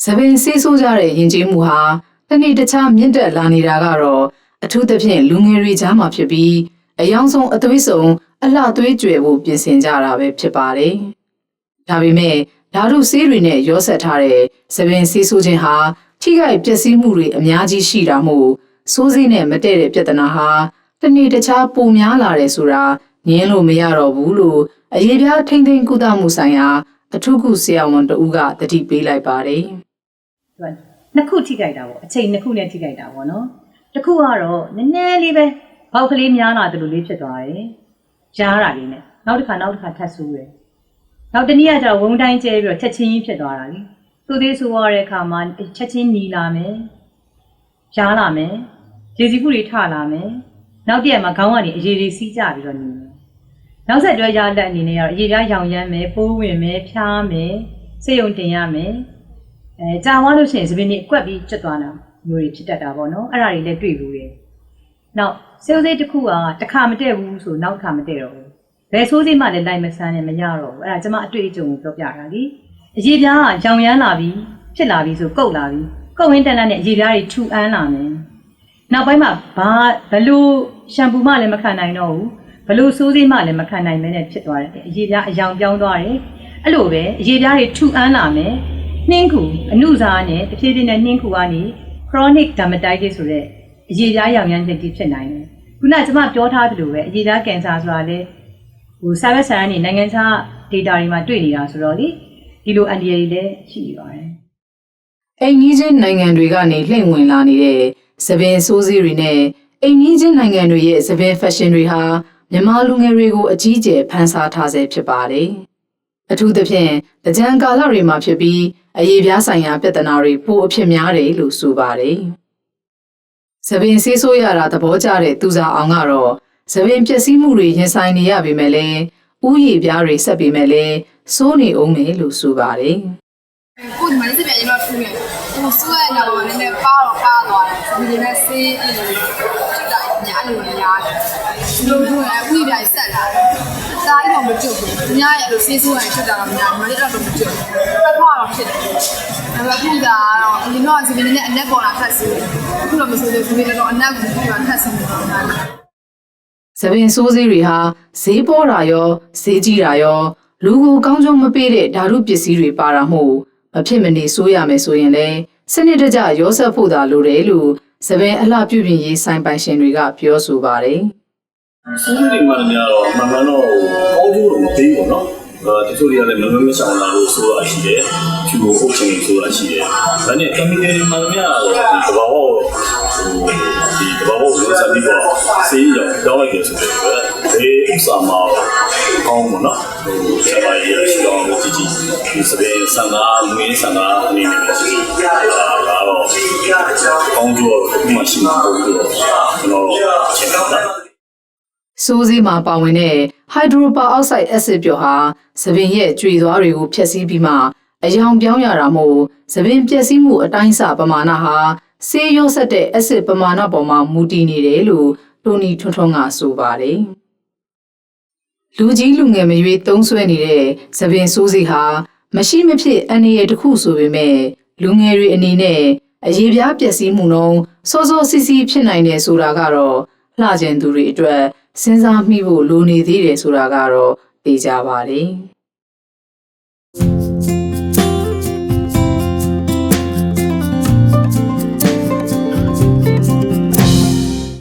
။သပင်ဆေးဆိုးကြတဲ့ယဉ်ကျေးမှုဟာတစ်နေ့တစ်ခြားမြင့်တက်လာနေတာကတော့အထူးသဖြင့်လူငယ်တွေကြားမှာဖြစ်ပြီးအယောင်ဆုံးအသွေးစုံအလှသွေးကြွယ်ဖို့ပြင်ဆင်ကြတာပဲဖြစ်ပါတယ်။ဒါပေမဲ့ဓာတုဆေးတွေနဲ့ရောဆက်ထားတဲ့သပင်ဆေးဆိုးခြင်းဟာထိခိုက်ပျက်စီးမှုတွေအများကြီးရှိတာမို့ဆိုးစိနဲ့မတည့်တဲ့ပြဿနာဟာတစ်နေ့တစ်ခြားပိုများလာတယ်ဆိုတာငင်းလို့မရတော့ဘူးလို့အရေးပြားထိမ့်သိမ်းကုသမှုဆိုင်ရာအထူးကုဆရာဝန်တဦးကတတိပေးလိုက်ပါတယ် သူကနှစ်ခုထိကြိုက်တာပေါ့အချိန်နှစ်ခုနဲ့ထိကြိုက်တာပေါ့နော်တစ်ခုကတော့နည်းနည်းလေးပဲဘောက်ကလေးများလာတယ်လို့လေးဖြစ်သွားတယ်ကြားတာလေးနဲ့နောက်တစ်ခါနောက်တစ်ခါထပ်ဆူးတယ်နောက်တစ်နည်းကကျတော့ဝုံတိုင်းကျဲပြီးတော့ချက်ချင်းကြီးဖြစ်သွားတာလीသူသေးဆိုရတဲ့အခါမှာချက်ချင်းညီလာမယ်ကြားလာမယ်ရေစီးခုတွေထလာမယ်နောက်တည့်ရက်မှာခေါင်းကနေအရေတွေစီးကြပြီးတော့ညီမယ်နောက်ဆက်တွဲရလက်အနေနဲ့ကတော့အရေပြားရောင်ရမ်းမယ်ပိုးဝင်မယ်ဖျားမယ်စိတ်ယုံတင်ရမယ် အဲကြာသွားလို့ရှိရင်သပင်းတွေအကွက်ပြီးကျွတ်သွားတာမျိုးတွေဖြစ်တတ်တာပေါ့နော်အဲ့ဒါတွေလည်းတွေ့ဘူးတယ်။နောက်ဆေးစိတ်တစ်ခုကတစ်ခါမတည့်ဘူးဆိုနောက်တစ်ခါမတည့်တော့ဘူး။ဘယ်ဆိုးစိတ်မှလည်းလိုက်မဆန်းနဲ့မရတော့ဘူး။အဲ့ဒါကျမအတွေ့အကြုံကိုပြောပြတာလी။အရေပြားကရောင်ရမ်းလာပြီးဖြစ်လာပြီးဆိုကုတ်လာပြီးကုတ်ဝင်းတန်တန်နဲ့အရေပြားတွေထူအန်းလာမယ်။နောက်ပိုင်းမှာဘာဘလို့ရှမ်ပူမှလည်းမခံနိုင်တော့ဘူး။ဘလို့ဆိုးစိတ်မှလည်းမခံနိုင်မဲနဲ့ဖြစ်သွားတယ်။အရေပြားအယောင်ပြောင်းသွားတယ်။အဲ့လိုပဲအရေပြားတွေထူအန်းလာမယ်။ နှင်းခုအနုစားနဲ့တဖြည်းဖြည်းနဲ့နှင်းခုကနေ chronic dermatitis ဆိုတဲ့အရေပြားရောင်ရမ်းခြင်းတိဖြစ်နိုင်တယ်။ခုနကကျွန်မပြောထားသလိုပဲအရေပြားကင်ဆာဆိုတာလေဟို service ဆန်ကနေနိုင်ငံခြား data တွေမှာတွေ့နေတာဆိုတော့လေဒီလိုအန်ဒီရည်လည်းရှိနေပါတယ်။အိမ်ကြီးချင်းနိုင်ငံတွေကနေလှည့်ဝင်လာနေတဲ့သပင်ဆိုးစေးတွေနဲ့အိမ်ကြီးချင်းနိုင်ငံတွေရဲ့သပင် fashion တွေဟာမြန်မာလူငယ်တွေကိုအကြီးအကျယ်ဖန်ဆားထားဆဲဖြစ်ပါတယ်။အထူးသဖြင့်တကြံကာလတွေမှာဖြစ်ပြီး အရေးပြားဆိုင်ရာပြဿနာတွေပိုအဖြစ်များတယ်လို့ဆိုပါတယ်။သပင်ဆေးဆိုးရတာသဘောကျတဲ့သူစားအောင်ကတော့သပင်ပျက်စီးမှုတွေရင်ဆိုင်နေရပေမဲ့လည်းဥယျာဉ်ပြားတွေဆက်ပေမဲ့လည်းစိုးနေအောင်မယ်လို့ဆိုပါတယ်။ကိုဒီမှာစစ်ပြန်ရင်တော့ထူးတယ်ဟိုစူးရတဲ့ကောင်ကလည်းပါတော့ကားသွားတယ်ဒီနေ့ဆေးအဲ့လိုချက်တာညာလိုညာတယ် ဒီလိုထူးရဥပဒေဆက်လာတယ်စားရင်တော့မကြုတ်ဘူးညာရဲ့အဲ့လိုဆေးဆိုးရချက်တာတော့ညာဒီမှာလည်းတော့မကြုတ်ဘူးတစ်ခါတော့ဖြစ်တယ်ဒါပေမဲ့ခုဒါတော့အရင်တော့စီမင်းနဲ့အနက်ပေါ်လာဖတ်စီအခုတော့မဆိုသေးဘူးဒီတော့အနက်ကိုပြီးတော့ဖတ်စီနေတော့ညာသပင်ဆိုးစေးတွေဟာဈေးပေါ်တာရောဈေးကြီးတာရောလူကိုကောင်းကျိုးမပေးတဲ့ဓာတုပစ္စည်းတွေပါတာမို့မဖြစ်မနေစိုးရမယ်ဆိုရင်လည်းစနစ်တကျရောဆက်ဖို့သာလိုတယ်လို့သပင်အလှပြုပြင်ရေးဆိုင်ပိုင်ရှင်တွေကပြောဆိုပါတယ် စီးရီးမှန်များတော့မှန်မှန်တော့ကောင်းကျိုးတော့မပေးဘူးနော်အဲတချို့တွေကလည်းမမမဆောင်လာလို့ဆိုတာရှိတယ်ဖြူကိုအုပ်ချင်ဆိုတာရှိတယ်ဒါနဲ့ chemical တွေမှန်များတော့ဒီတဘာဝဟိုဒီတဘာဝကိုစပြီးတော့စေးရောတောင်းလိုက်တယ်ဆိုတော့ဒီဥစ္စာမှာကောင်းမှာနော်ဟိုဆက်ပါရရှိအောင်လို့ကြည့်ကြည့်ဒီစပယ်ဆန္ဒမင်းဆန္ဒအနေနဲ့ကြည့်ကြည့်ဒါတော့ကောင်းကျိုးတော့ဒီမှာရှိမှာပေါ့လို့ကျွန်တော်ချက်တာ စိုးစေးမှာပါဝင်တဲ့ဟိုက်ဒရိုပါအောက်ဆိုက်အက်ဆစ်ပျော်ဟာသပင်ရဲ့ကြွေသွားတွေကိုဖျက်ဆီးပြီးမှအယောင်ပြောင်းရတာမို့သပင်ပျက်စီးမှုအတိုင်းအဆပမာဏဟာဆေးရောဆက်တဲ့အက်ဆစ်ပမာဏပေါ်မှာမူတည်နေတယ်လို့တိုနီထွန်းထွန်းကဆိုပါတယ်။လူကြီးလူငယ်မရွေးသုံးဆွဲနေတဲ့သပင်စိုးစေးဟာမရှိမဖြစ်အန္တရာယ်တစ်ခုဆိုပေမဲ့လူငယ်တွေအနေနဲ့အရေးပြားပျက်စီးမှုနှုန်းစောစောစီးစီးဖြစ်နိုင်တယ်ဆိုတာကတော့လှကျင်သူတွေအတွက် စဉ်းစားမိဖို့လိုနေသေးတယ်ဆိုတာကတော့သိကြပါတယ်။